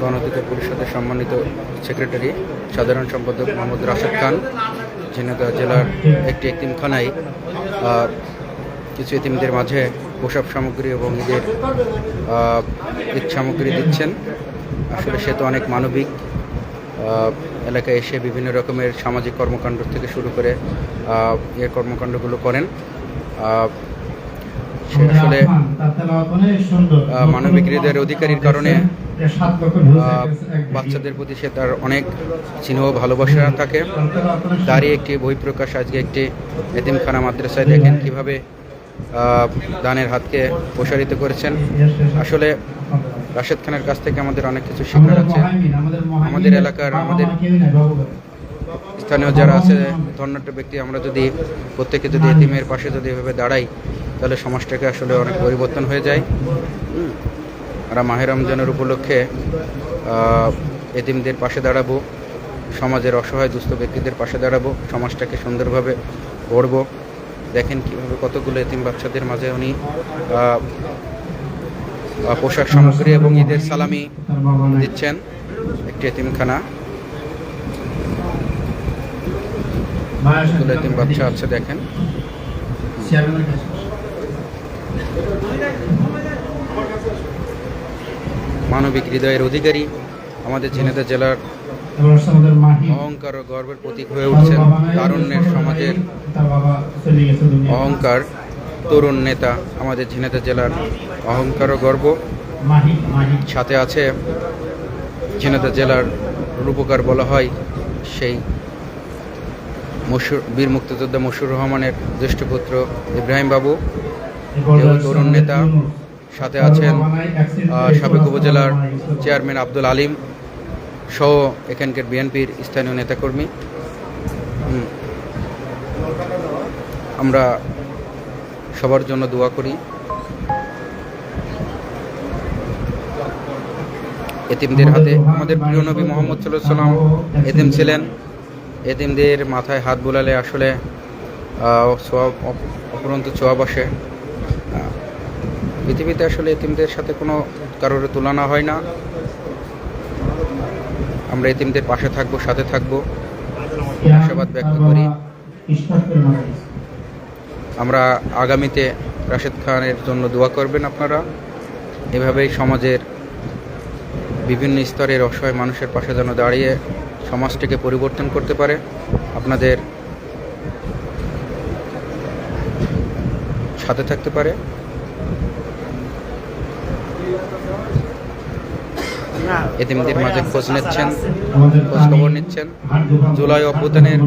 গণঅধিকার পরিষদের সম্মানিত সেক্রেটারি, সাধারণ সম্পাদক মোহাম্মদ রাশেদ খান, ঝিনাইদহ জেলার একটি এতিমখানায় কিছু এতিমদের মাঝে পোশাক সামগ্রী এবং ঈদের ঈদ সামগ্রী দিচ্ছেন। আসলে সে তো অনেক মানবিক এলাকায় এসে বিভিন্ন রকমের সামাজিক কর্মকাণ্ড থেকে শুরু করে ইয়ে কর্মকাণ্ডগুলো করেন। সে আসলে মানবিক হৃদয়ের অধিকারীর কারণে বাচ্চাদের প্রতি সে তার অনেক স্নেহ ভালোবাসা থাকে। তারই একটি বই প্রকাশ আজকে একটি এতিমখানা মাদ্রাসায় দেখেন কীভাবে দানের হাতকে প্রসারিত করেছেন। আসলে রাশেদ খানের কাছ থেকে আমাদের অনেক কিছু শেখার আছে। আমাদের এলাকার আমাদের স্থানীয় যারা আছে ধন্যাঢ্য ব্যক্তি আমরা যদি প্রত্যেকে যদি এতিমের পাশে যদি এভাবে দাঁড়াই তাহলে সমাজটাকে আসলে অনেক পরিবর্তন হয়ে যায়। আমরা মাহের রমজানের উপলক্ষে এতিমদের পাশে দাঁড়াবো, সমাজের অসহায় দুস্থ ব্যক্তিদের পাশে দাঁড়াবো, সমাজটাকে সুন্দরভাবে গড়ব। দেখেন কীভাবে কতগুলো এতিম বাচ্চাদের মাঝে উনি পোশাক সামগ্রী এবং ঈদের সালামি দিচ্ছেন। একটি এতিমখানা। এতিম বাচ্চা আছে দেখেন। মানবিক হৃদয়ের অধিকারী আমাদের ঝিনাইদহ জেলার অহংকার ও গর্বের প্রতীক হয়ে উঠছেন তারুণ্যের সমাজের অহংকার তরুণ নেতা আমাদের ঝিনাইদহ জেলার অহংকার ও গর্ব। সাথে আছে ঝিনাইদহ জেলার রূপকার বলা হয় সেই মশুর বীর মুক্তিযোদ্ধা মশুর রহমানের জ্যেষ্ঠ পুত্র ইব্রাহিম বাবু। এবং তরুণ নেতা সাথে আছেন সাবেক উপজেলার চেয়ারম্যান আব্দুল আলিম সহ এখানকার বিএনপির স্থানীয় নেতাকর্মী। আমরা সবার জন্য দোয়া করি। এতিমদের হাতে আমাদের প্রিয় নবী মোহাম্মদ সাল্লাম এতিম ছিলেন। এতিমদের মাথায় হাত বোলালে আসলে সোয়াব অপ- অপরন্ত ছোয়াব আসে। পৃথিবীতে আসলে এতিমদের সাথে কোনো কারোর তুলনা হয় না। আমরা এতিমদের পাশে থাকব, সাথে থাকব। আশাবাদ ব্যক্ত করি। আমরা আগামীতে রাশেদ খানের জন্য দোয়া করবেন আপনারা। এভাবেই সমাজের বিভিন্ন স্তরের অসহায় মানুষের পাশে যেন দাঁড়িয়ে সমাজটিকে পরিবর্তন করতে পারে। আপনাদের সাথে থাকতে পারে। এতিমদের মাঝে খোঁজ নিচ্ছেন খোঁজ খবর নিচ্ছেন। জুলাই অভ্যুত্থানের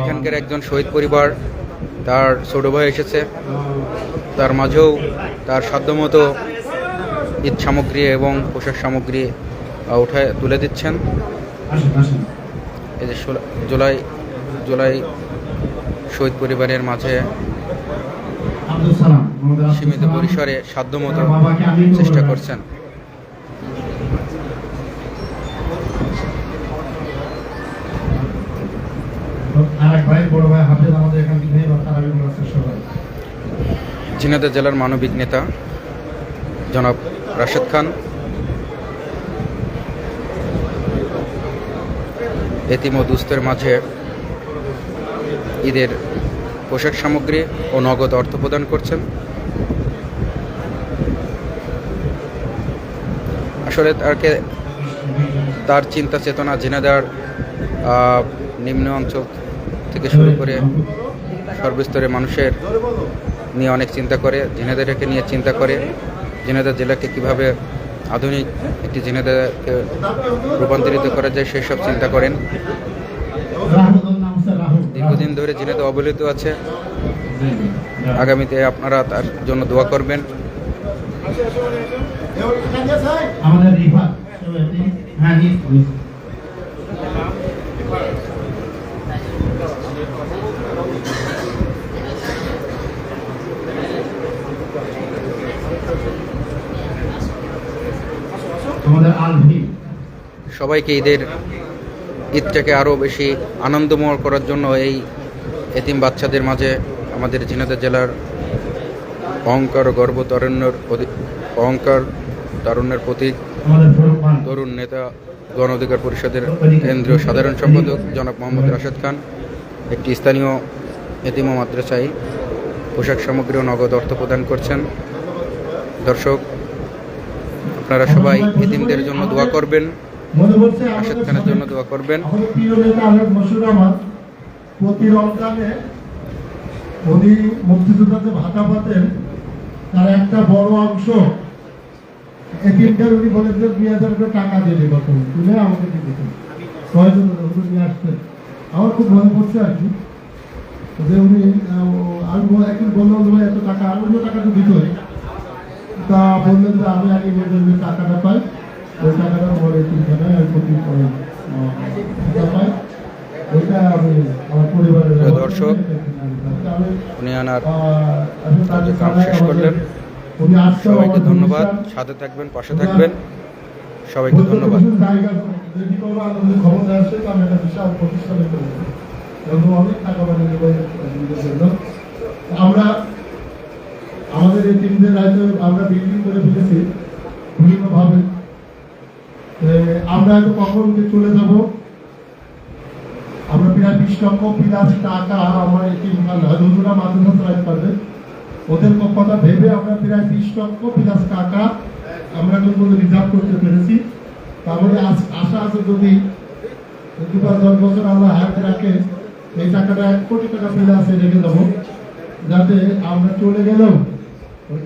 এখানকার একজন শহীদ পরিবার তার ছোট ভাই এসেছে। তার মাঝেও তার সাধ্যমতো ঈদ সামগ্রী এবং পোশাক সামগ্রী উঠায় তুলে দিচ্ছেন। এই যে জুলাই জুলাই শহীদ পরিবারের মাঝে সীমিত পরিসরে সাধ্যমতো চেষ্টা করছেন। ঝিনাইদহ জেলার মানবিক নেতা জনাব রাশেদ খান এতিম ও দুস্থের মাঝে ঈদের পোশাক সামগ্রী ও নগদ অর্থ প্রদান করছেন। আসলে তাকে তার চিন্তা চেতনা ঝিনাইদহর আহ, নিম্ন অঞ্চল থেকে শুরু করে সর্বস্তরে মানুষের নিয়ে অনেক চিন্তা করে ঝিনাইদহকে নিয়ে চিন্তা করে ঝিনাইদহ জেলাকে কীভাবে আধুনিক একটি ঝিনাইদহকে রূপান্তরিত করা যায় সেসব চিন্তা করেন। দীর্ঘদিন ধরে ঝিনাইদহ অবহেলিত আছে। আগামীতে আপনারা তার জন্য দোয়া করবেন। আমাদের রিফাত সেও এটি হ্যাঁ নিজ নিজ। আমাদের আলভি সবাইকে ঈদের ঈদটাকে আরও বেশি আনন্দময় করার জন্য এই এতিম বাচ্চাদের মাঝে আমাদের ঝিনাইদহ জেলার অহংকার গর্ব তারুণ্যর অহংকার তারুণ্যের প্রতীক তরুণ নেতা গণ অধিকার পরিষদের কেন্দ্রীয় সাধারণ সম্পাদক জনাব মোহাম্মদ রাশেদ খান একটি স্থানীয় এতিম ও মাদ্রাসায় পোশাক সামগ্রী ও নগদ অর্থ প্রদান করছেন। দর্শক আপনারা সবাই এতিমদের জন্য দোয়া করবেন আমাদের খানের জন্য দোয়া করবেন। প্রতি রমজানে উনি মুক্তিযোদ্ধাদের ভাতা পাতেন। তার একটা বড় অংশ উনি যে, দুই হাজার টাকা দিয়ে দেবো তুলে আমাকে দিয়ে দিতেন। নিয়ে আসতেন। আমার খুব মনে পড়ছে আর কি। যে উনি বল- একদিন বললাম এত টাকা, আর অন্য টাকা তো দিতই তা বললেন যে আমি আগে টাকাটা পাই। ওই টাকাটা পরে তিনখানে আমি প্রতি পরে টাকা পাই। ওইটা আমি আমার পরিবারের দর্শক, উনি আনার কাম শেষ করলেন। সবাইকে ধন্যবাদ। সাথে থাকবেন পাশে থাকবেন। সবাইকে ধন্যবাদ। ক্ষমতা আসে আমি একটা বিশাল প্রতিষ্ঠানে করব অনেক টাকা আমরা আমাদের এই রাজ্য আমরা বিল্ডিং করে ফেলেছি বিভিন্নভাবে আমরা হয়তো কখন চলে যাব। আমরা প্রায় বিশ লক্ষ প্লাস টাকা আমার এই তিন হয়তো মাধ্যমে রাখতে পারবে ওদের কথা ভেবে আমরা প্রায় বিশ লক্ষ প্লাস টাকা আমরা কিন্তু রিজার্ভ করতে পেরেছি। তাহলে আশা আছে যদি দু পাঁচ দশ বছর আমরা হাতে রাখে, এই টাকাটা এক কোটি টাকা প্লাসে রেখে দেবো। যাতে আমরা চলে গেলেও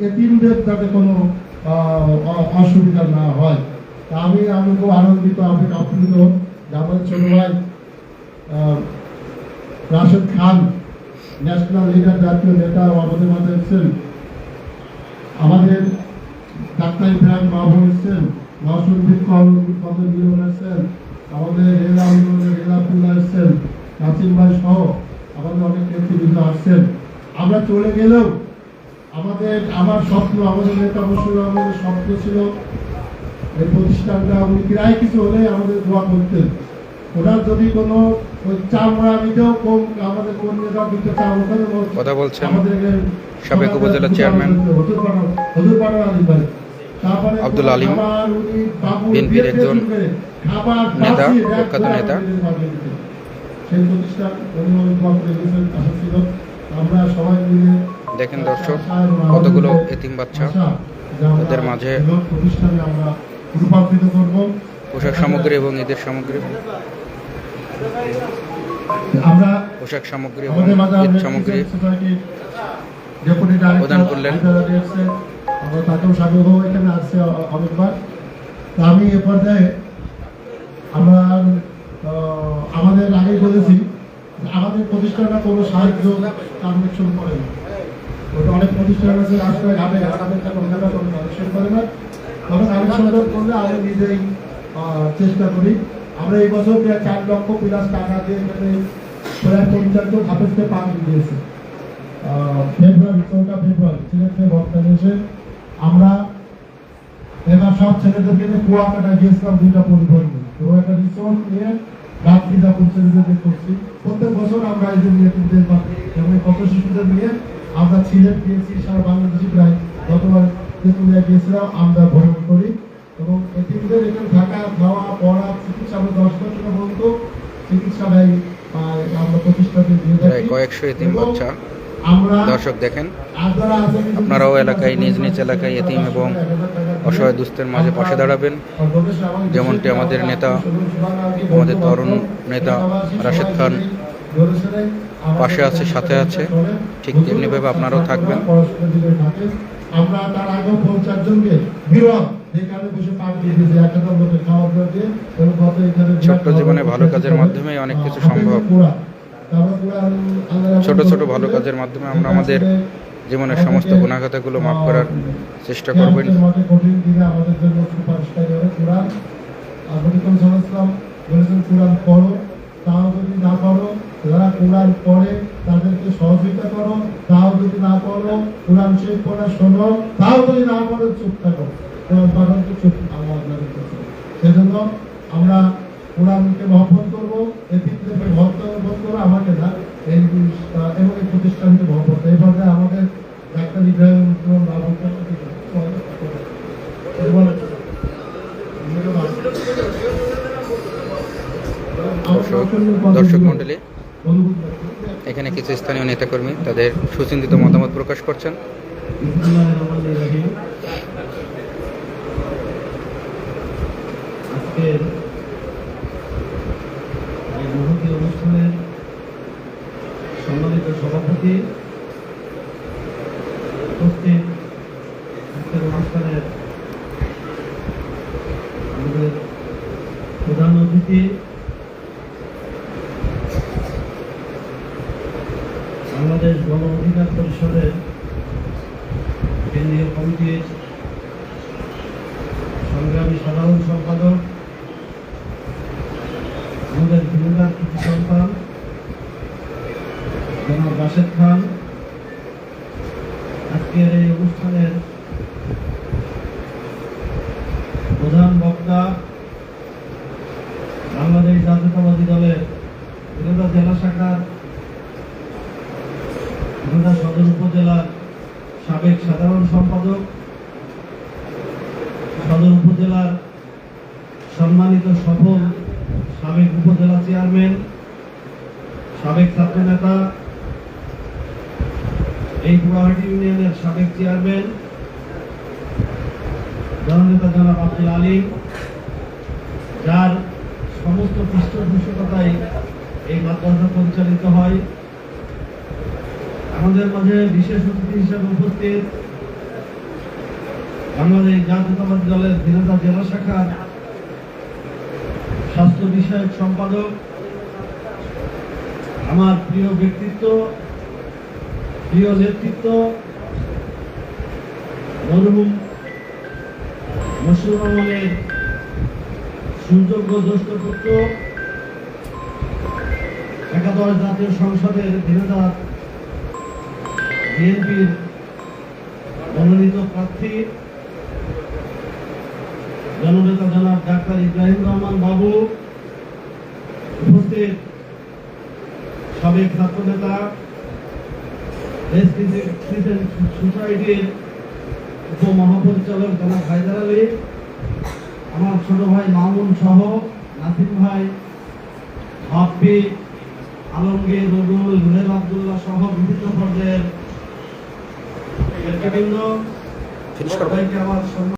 এতিমদের যাতে কোনো অসুবিধা না হয়। আমি আমি খুব আনন্দিত, আমি আপ্লুত। যে আমাদের ছোট ভাই রাশেদ খান ন্যাশনাল লিডার জাতীয় নেতা আমাদের মাঝে এসেছেন। আমাদের ডাক্তার ইব্রাহিম মাহবুব এসেছেন নসরুদ্দিন কদর মিলন এসেছেন, আমাদের রেলা আন্দোলনের রেলাপুল্লা এসেছেন, নাসিম ভাই সহ আমাদের অনেক নেতৃবৃন্দ আসছেন। আমরা চলে গেলেও আমাদের আমার স্বপ্ন আমাদের নেতা বসুর আমাদের স্বপ্ন ছিল এই প্রতিষ্ঠানটা উনি প্রায় কিছু হলে আমাদের দোয়া করতেন ওনার যদি কোনো চামড়া দিতেও কম আমাদের দিতে ওখানে। কথা বলছেন সাবেক উপজেলা চেয়ারম্যান আব্দুল আলিম, বিএনপির একজন নেতা, প্রখ্যাত নেতা। সেই প্রতিষ্ঠান আমরা সবাই মিলে দেখেন দর্শক কতগুলো এতিম বাচ্চা তাদের মাঝে পোশাক সামগ্রী এবং ঈদের সামগ্রী। আমরা পোশাক সামগ্রী এবং ঈদ সামগ্রী প্রদান করলেন। তাকেও স্বাগত। এখানে আসছে অনেকবার আমি এ পর্যায়ে আমরা আমাদের আগেই বলেছি আমাদের প্রতিষ্ঠানটা কোনো সাহায্য ট্রানজেকশন করে না অনেক প্রতিষ্ঠান আছে রাস্তায় ঘাটে ওখানে কোনো ট্রানজেকশন করে না। তবে ট্রানজেকশন করলে আমি নিজেই চেষ্টা করি। আমরা এই বছর প্রায় চার লক্ষ প্লাস টাকা দিয়ে এখানে প্রায় পঞ্চাশ হাফেজকে পানি দিয়েছে। ফেব্রুয়ারি, চৌঠা ফেব্রুয়ারি ছেলেদের বক্তায় এসে আমরা এবার সব ছেলেদেরকে কুয়াকাটা গিয়েছিলাম দুইটা পরিবার নিয়ে তো রিসোর্ট নিয়ে রাত্রি যাপন ছেলেদেরকে করছি প্রত্যেক বছর আমরা এই যে এবং কত শিশুদের নিয়ে আমরা সিলেট গিয়েছি সারা বাংলাদেশে প্রায় গতবার তেঁতুলিয়া গিয়েছিলাম আমরা ভ্রমণ করি। এবং এটিমদের এখানে থাকা খাওয়া পড়া চিকিৎসা আমরা দশ লাখ টাকা পর্যন্ত চিকিৎসা ব্যয় আমরা প্রতিষ্ঠানে দিয়ে থাকি। কয়েকশো এতিম বাচ্চা। দর্শক দেখেন আপনারাও এলাকায় নিজ নিজ এলাকায় এতিম এবং অসহায় দুস্থের মাঝে পাশে দাঁড়াবেন। যেমনটি আমাদের নেতা, আমাদের তরুণ নেতা রাশেদ খান পাশে আছে, সাথে আছে। ঠিক তেমনিভাবে আপনারাও থাকবেন। আমরা তার আগেও পঞ্চাশ জনকে বিরল। ছোট্ট জীবনে ভালো কাজের মাধ্যমেই অনেক কিছু সম্ভব। ছোট ছোট ভালো কাজের মাধ্যমে আমরা আমাদের জীবনের সমস্ত গুণাঘাতাগুলো মাফ করার চেষ্টা করবেন। বলেছেন কোরআন পড়ো। তাও যদি না পড়ো যারা কোরআন পড়ে, তাদেরকে সহযোগিতা করো তাও যদি না পড়ো, কোরআন শরীফ পড়া শোনো তাও যদি না পড়ো, চুপ থাকো। কোরআন পড়াকে চুপ আপনাদের কাছে সেজন্য আমরা কোরআনকে মহব্বত করব এতিমদেরকে মহব্বত করব, আমাকে না, এই এবং এই প্রতিষ্ঠানকে মহব্বত এইভাবে আমাদের ডাক্তার ইব্রাহিম বাবুকে দর্শক মণ্ডলী এখানে কিছু স্থানীয় নেতাকর্মী তাদের সুচিন্তিত মতামত প্রকাশ করছেন। সম্মানিত সভাপতি উপস্থিত আজকের অনুষ্ঠানের আমাদের প্রধান অতিথি বাংলাদেশ গণ অধিকার পরিষদের কেন্দ্রীয় কমিটির সংগ্রামী সাধারণ সম্পাদক, আমাদের ভূমিকার কৃতি সন্তান জনাব রাশেদ খান। আজকের এই অনুষ্ঠানের প্রধান বক্তা বাংলাদেশ জাতীয়তাবাদী দলের বিরোধা জেলা শাখার বিরোধা সদর উপজেলার সাবেক সাধারণ সম্পাদক সদর উপজেলার সম্মানিত সফল সাবেক উপজেলা চেয়ারম্যান, সাবেক ছাত্র নেতা এই গুয়াহাটি ইউনিয়নের সাবেক চেয়ারম্যান, জননেতা জনাব আব্দুল আলী যার সমস্ত পৃষ্ঠপোষকতায় এই মাদ্রাসা পরিচালিত হয়। আমাদের মাঝে বিশেষ অতিথি হিসাবে উপস্থিত বাংলাদেশ জাতীয়তাবাদী দলের দিনাজা জেলা শাখার স্বাস্থ্য বিষয়ক সম্পাদক, আমার প্রিয় ব্যক্তিত্ব, প্রিয় নেতৃত্ব, মরহুম মশুর রহমানের সুযোগ্য জ্যেষ্ঠ পুত্র, একাদশ জাতীয় সংসদের দিনাজা বিএনপির মনোনীত প্রার্থী জননেতা জনাব ডাক্তার ইব্রাহিম রহমান বাবু উপস্থিত সাবেক ছাত্র নেতা সোসাইটির উপমহাপরিচালক জনাব হায়দার আলী আমার ছোট ভাই মামুন সহ নাসিম ভাই হাফি আলমগীর রবিউল রুহেল আবদুল্লাহ সহ বিভিন্ন পর্যায়ের নেতৃবৃন্দ আমার সম্মান